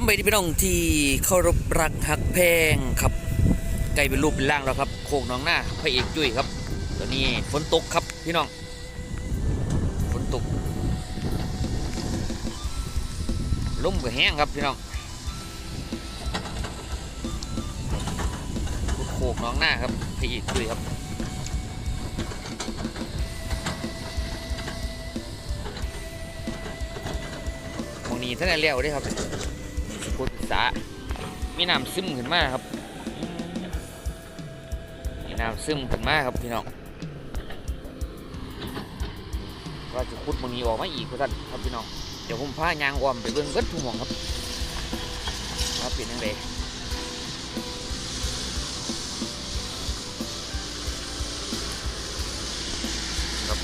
สำหรับพี่น้องที่เคารพรักหักแพงครับไก่เป็นรูปเป็นร่างแล้วครับ โคกน้องหน้าพระเอกจุ้ยครับตอนนี้ฝนตกครับพี่น้องฝนตกลมก็แห้งครับพี่น้องโคกน้องหน้าครับพระเอกจุ้ยครับตรงนี้ท่านเลี้ยวเด้ครับ พุทธศามีน้ำซึมขึ้นมาครับมีน้ำซึมขึ้นมาครับพี่น้องว่าจะพุดมันนี้ออกมาอีกครับท่านครับพี่น้องเดี๋ยวผมพายางอ้อมไปเบิ่งเบิดทุ่งหมองครับว่าเป็นยังไงครับ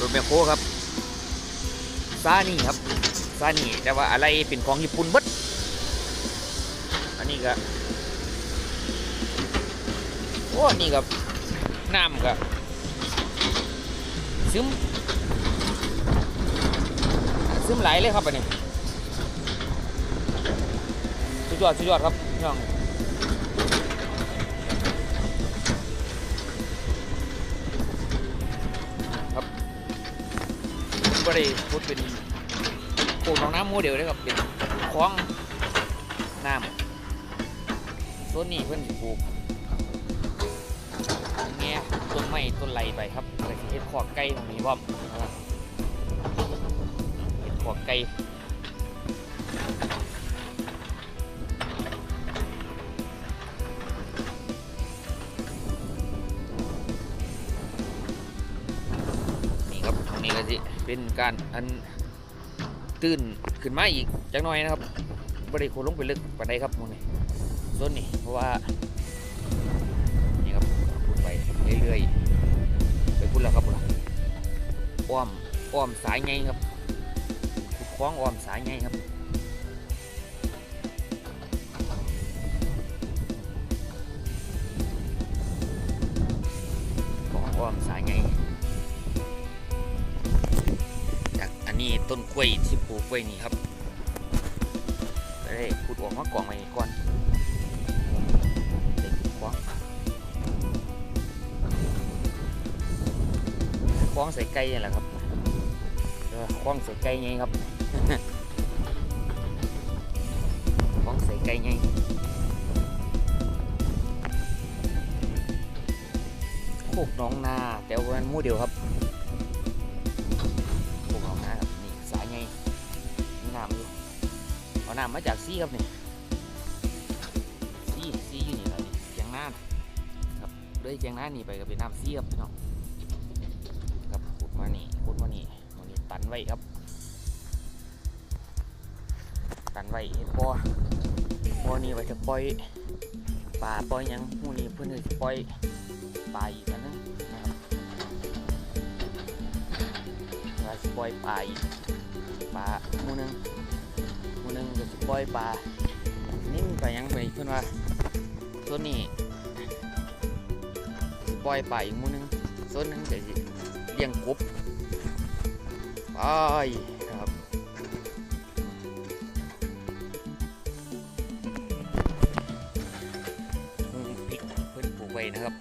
รถแมคโครครับซานี่ครับซานี่แต่ว่าอะไรเป็นของญี่ปุ่นเบิด นนี้ก็โอ้นี่กับน้ำก็ซึมซึมไหลเลยครับอันนี้สุดยอดสุดยอดครับน้องครับบริพูดเป็นปลูกหนองน้ำโมเดลเลยครับเป็นคล้องน้ำ ต้นนี้เพื่อนปลูกแง่ต้นไม้ต้นไรไปครับอะไรที่เฮ็ดขอกไก่ตรงนี้พร้อมเฮ็ดขอกไก่นี่ครับตรงนี้ก็สิเป็นการอันตื้นขึ้นมาอีกจักหน่อยนะครับบริโภคลงไปลึกปานใดครับมองนี่ ส่วนนี้เพราะว่านี่ครับพูดไปเรื่อยๆไปพูดแล้วครับพูดแล้วอ้อมอ้อมสายไงครับคล้องอ้อมสายไงครับคล้องอ้อมสายไงจากอันนี้ต้นกล้วยที่ปลูกไว้นี่ครับได้ขุดออกมากองไว้ก่อน ว้างคว้างใส่ไก่นี่แหละครับคว้างใส่ไก่ไงครับคว้างใส่ไก่ไงโคกน้องนาแต่ว่ามันมู่เดียวครับปลูกเอาน้ำครับนี่สายไงน้ำอยู่เอาน้ำมาจากซีครับนี่ เลยเชียงหน้านี่ไปก็เป็นน้ำซีครับพี่น้องครับขุดมานี่ขุดมานี่มันนี่ตันไว้ครับ ตันไว้เฮ็ดบ่อบ่อนี่ไว้จะปล่อยปลาปล่อยยังหมูนี่เพื่อนจะปล่อยปลาอีกอันนึงนะครับว่าสิปล่อยปลาอีกปลาหมูนึงหมูนึงก็ปล่อยปลานิ่มไปยังไปเพื่อนว่าส่วนี้ ปล่อยไปอีกมูหนึงส่วนหนึงก็สิเลี้ยงกบไปครับมุมพริกเพื่อนปลูกไว้นะครับ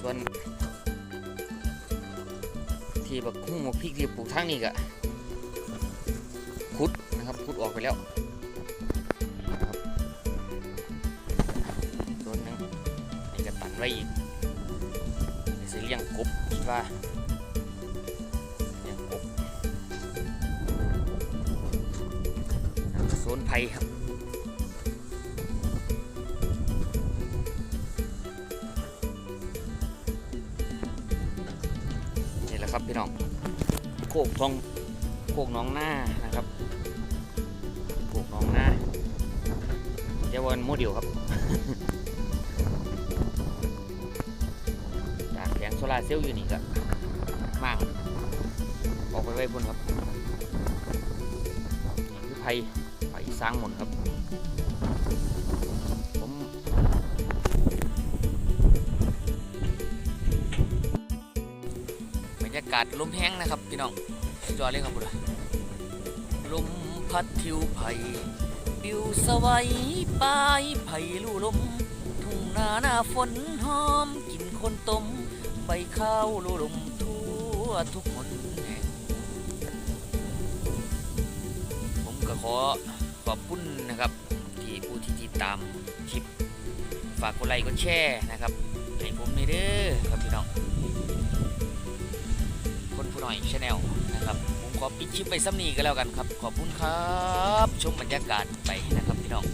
ส่วนที่แบักคุ้งบักพริกที่ปลูกทางนี้ก็ขุดนะครับขุดออกไปแล้ว ไว้อีกเลี้ยงกบคิดว่าเลี้ยงกบโซนไผ่ครับนี่แหละครับพี่น้องโคกทองโคกน้องหน้านะครับโคกน้องหน้าเจ้าวันโมเดลครับ ลาร์เซลล์อยู่นี่ก็มากออกไปไว้บนครับนี่คือไผ่ไผ่สร้างหมดครับผมบรรยากาศลมแห้งนะครับพี่น้องสุดยอดเลยครับบุญลมพัดพัดทิวไผ่ปิวสวัยปลายไผ่ลู่ลมทุ่งนาหน้าฝนหอมกินคนต้ม ใบข้าวลู่ลมทั่วทุกหนแห่งผมก็ขอขอบคุณนะครับ ที่ผู้ที่ติดตามคลิป ฝากกดไลค์กดแชร์นะครับให้ผมในอยเด้อครับพี่น้อง คนผู้หน้อยชาแนลนะครับ ผมขอปิดคลิปไปซ้ำนี้ก็แล้วกันครับ ขอบคุณครับ ชมบรรยากาศไปนะครับพี่น้อง